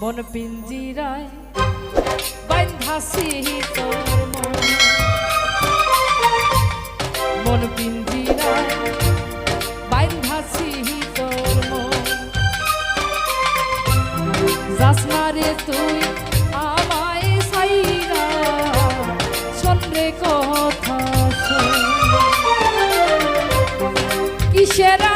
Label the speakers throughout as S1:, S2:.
S1: মন। পিঞ্জিরায় বান্ধাসি মন। পিঞ্জিরায় বান্ধাসি যাসনারে তুই আমায় সাইরা শোনরে কথা কিসেরা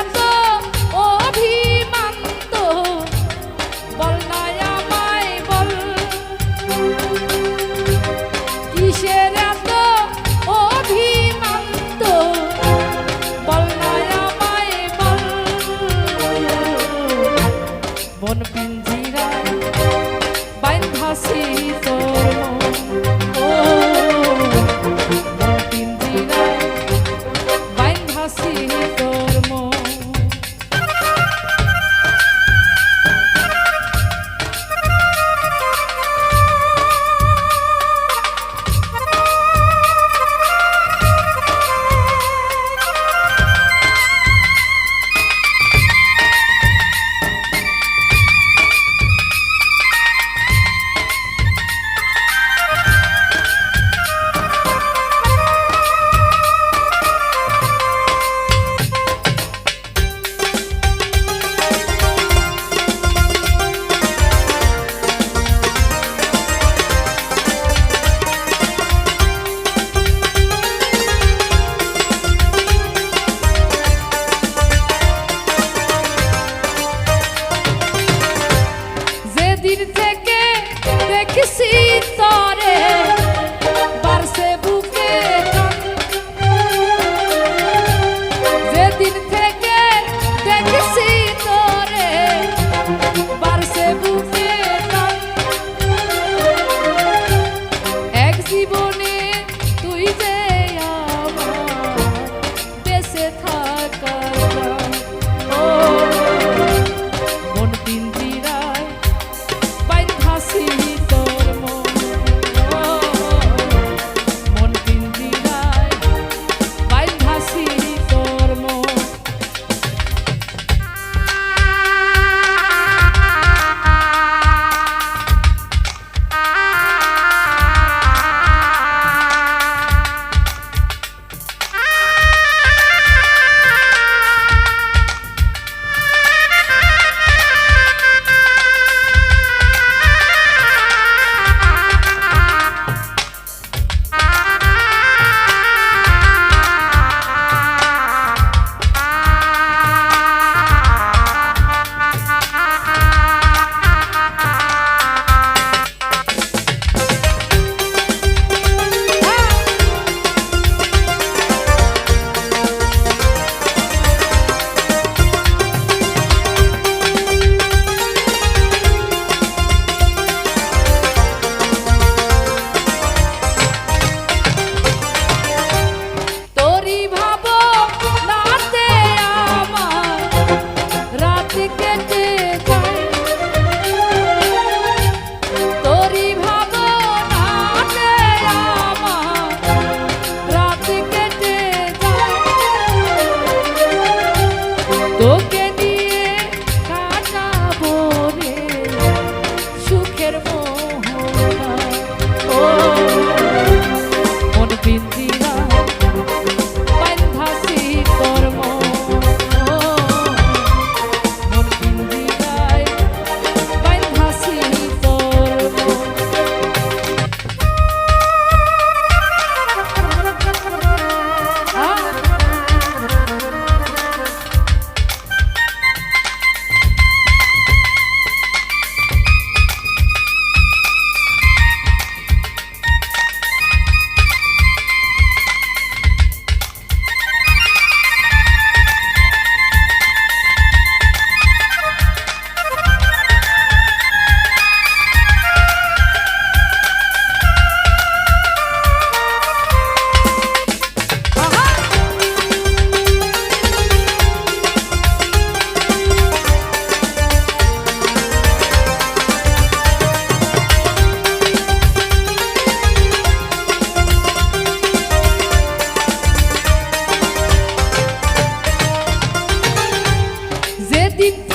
S1: Let's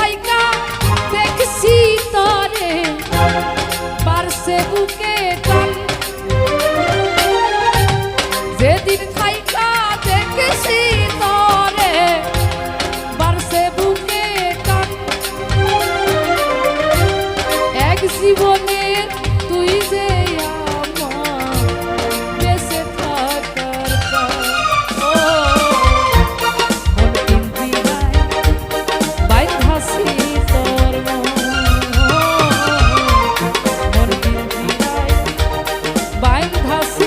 S1: así.